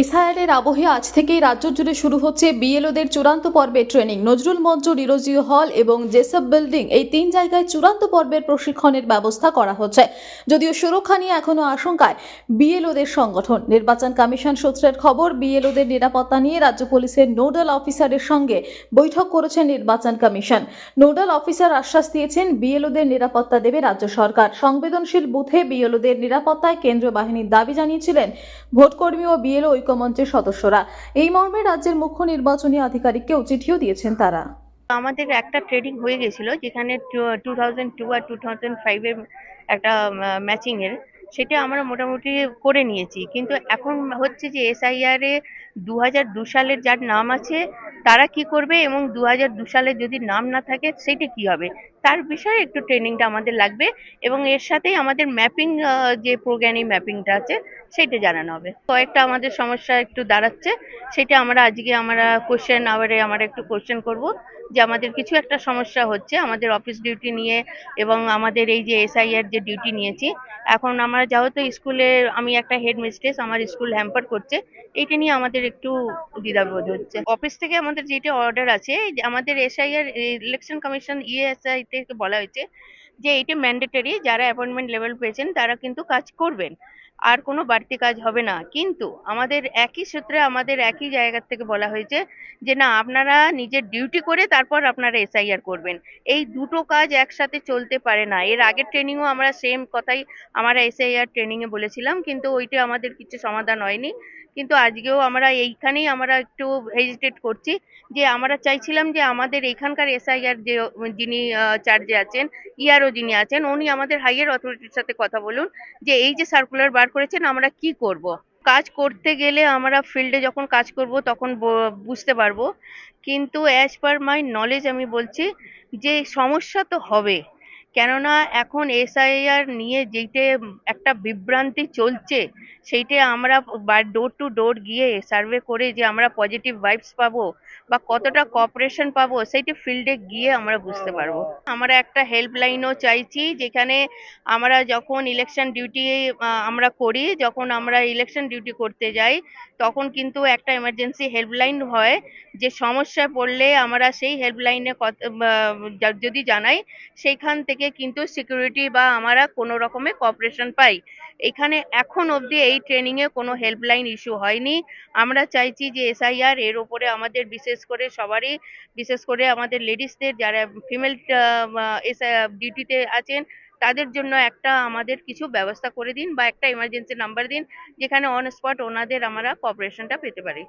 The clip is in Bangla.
এসআইআর আবহে আজ থেকেই রাজ্য জুড়ে শুরু হচ্ছে বিএলওদের চূড়ান্ত পর্বের ট্রেনিং নজরুল মঞ্চ ডিরোজিও হল এবং জেসব বিল্ডিং এই তিন জায়গায় চূড়ান্ত পর্বের প্রশিক্ষণের ব্যবস্থা করা হচ্ছে। যদিও সুরক্ষা নিয়ে এখনও আশঙ্কায় বিএলওদের সংগঠন, নির্বাচন কমিশন সূত্রের খবর, বিএলওদের নিরাপত্তা নিয়ে রাজ্য পুলিশের নোডাল অফিসারের সঙ্গে বৈঠক করেছেন নির্বাচন কমিশন। নোডাল অফিসার আশ্বাস দিয়েছেন, বিএলওদের নিরাপত্তা দেবে রাজ্য সরকার। সংবেদনশীল বুথে বিএলওদের নিরাপত্তায় কেন্দ্রীয় বাহিনীর দাবি জানিয়েছিলেন, ভোটকর্মী ও বিএলও ঐক্যমঞ্চের সদস্যরা। এই মর্মে রাজ্যের মুখ্য নির্বাচনী আধিকারিককেও চিঠিও দিয়েছেন তারা। আমাদের একটা ট্রেডিং হয়ে গেছিল, যেখানে টু থাউজেন্ড টু আর টু থাউজেন্ড ফাইভের একটা ম্যাচিং এর। সেটা আমরা মোটামুটি করে নিয়েছি। কিন্তু এখন হচ্ছে যে এসআইআর এ দু হাজার দু সালের যার নাম আছে, তারা কি করবে এবং দু হাজার দু সালে যদি নাম না থাকে, সেটা কি হবে? তার বিষয়ে একটু ট্রেনিংটা আমাদের লাগবে এবং এর সাথেই আমাদের ম্যাপিং যে প্রোগ্রামি ম্যাপিংটা আছে সেটা জানানো হবে। কয়েকটা আমাদের সমস্যা একটু দাঁড়াচ্ছে, সেটা আমরা আজকে আমরা কোশ্চেন আওয়ারে আমরা একটু কোশ্চেন করব যে আমাদের কিছু একটা সমস্যা হচ্ছে, আমাদের অফিস ডিউটি নিয়ে এবং আমাদের এই যে এসআইআর যে ডিউটি নিয়েছি। এখন আমরা যেহেতু স্কুলে আমি একটা হেড মিস্ট্রেস আমার স্কুল হ্যাম্পার করছে এইটা নিয়ে আমাদের একটু দ্বিধাবোধ হচ্ছে। অফিস থেকে আমাদের যেটা অর্ডার আছে আমাদের এসআইআর ইলেকশন কমিশন ইএসআই থেকে বলা হয়েছে যে এইটা ম্যান্ডেটরি যারা অ্যাপয়েন্টমেন্ট লেভেল পেয়েছেন, তারা কিন্তু কাজ করবেন। আর কোনো বাড়তি কাজ হবে না। কিন্তু আমাদের একই সূত্রে আমাদের একই জায়গা থেকে বলা হয়েছে যে, না, আপনারা নিজের ডিউটি করে তারপর আপনারা এসআইআর করবেন। এই দুটো কাজ একসাথে চলতে পারে না। এর আগের ট্রেনিংও আমরা সেম কথাই আমরা এসআইআর ট্রেনিংয়ে বলেছিলাম, কিন্তু ওইটা আমাদের কিছু সমাধান হয়নি। কিন্তু আজকেও আমরা এইখানেই আমরা একটু হেজিটেট করছি যে, আমরা চাইছিলাম যে আমাদের এখানকার এসআইআর যে, যিনি চার্জে আছেন ইয়ারও যিনি আছেন, উনি আমাদের হাইয়ার অথরিটির সাথে কথা বলুন যে, এই যে সার্কুলার বার করেছেন, আমরা কি করব? কাজ করতে গেলে আমরা ফিল্ডে যখন কাজ করব, তখন বুঝতে পারব। কিন্তু অ্যাজ পার মাই নলেজ আমি বলছি যে সমস্যা তো হবে। কেননা এখন এসআইআর নিয়ে যেইটা একটা বিভ্রান্তি চলছে, সেইটা আমরা ডোর টু ডোর গিয়ে সার্ভে করে যে আমরা পজিটিভ ভাইবস পাবো বা কতটা কপারেশন পাবো, সেইটা ফিল্ডে গিয়ে আমরা বুঝতে পারব। আমরা একটা হেল্পলাইনও চাইছি, যেখানে আমরা যখন ইলেকশন ডিউটি আমরা করি, যখন আমরা ইলেকশন ডিউটি করতে যাই, তখন কিন্তু একটা এমার্জেন্সি হেল্পলাইন হয়, যে সমস্যায় পড়লে আমরা সেই হেল্পলাইনে যদি জানাই, সেইখান থেকে কিন্তু সিকিউরিটি বা আমরা কোনো রকমের কপারেশন পাই। এখানে এখন অবধি এই ট্রেনিং এ কোনো হেল্পলাইন ইস্যু হয়নি। আমরা চাইছি যে এসআইআর এর ওপরে আমাদের বিশেষ করে সবারই, বিশেষ করে আমাদের লেডিসদের যারা ফিমেল ডিউটিতে আছেন, তাদের জন্য একটা আমাদের কিছু ব্যবস্থা করে দিন বা একটা এমার্জেন্সি নাম্বার দিন, যেখানে অন স্পট ওনাদের আমরা কপারেশনটা পেতে পারি।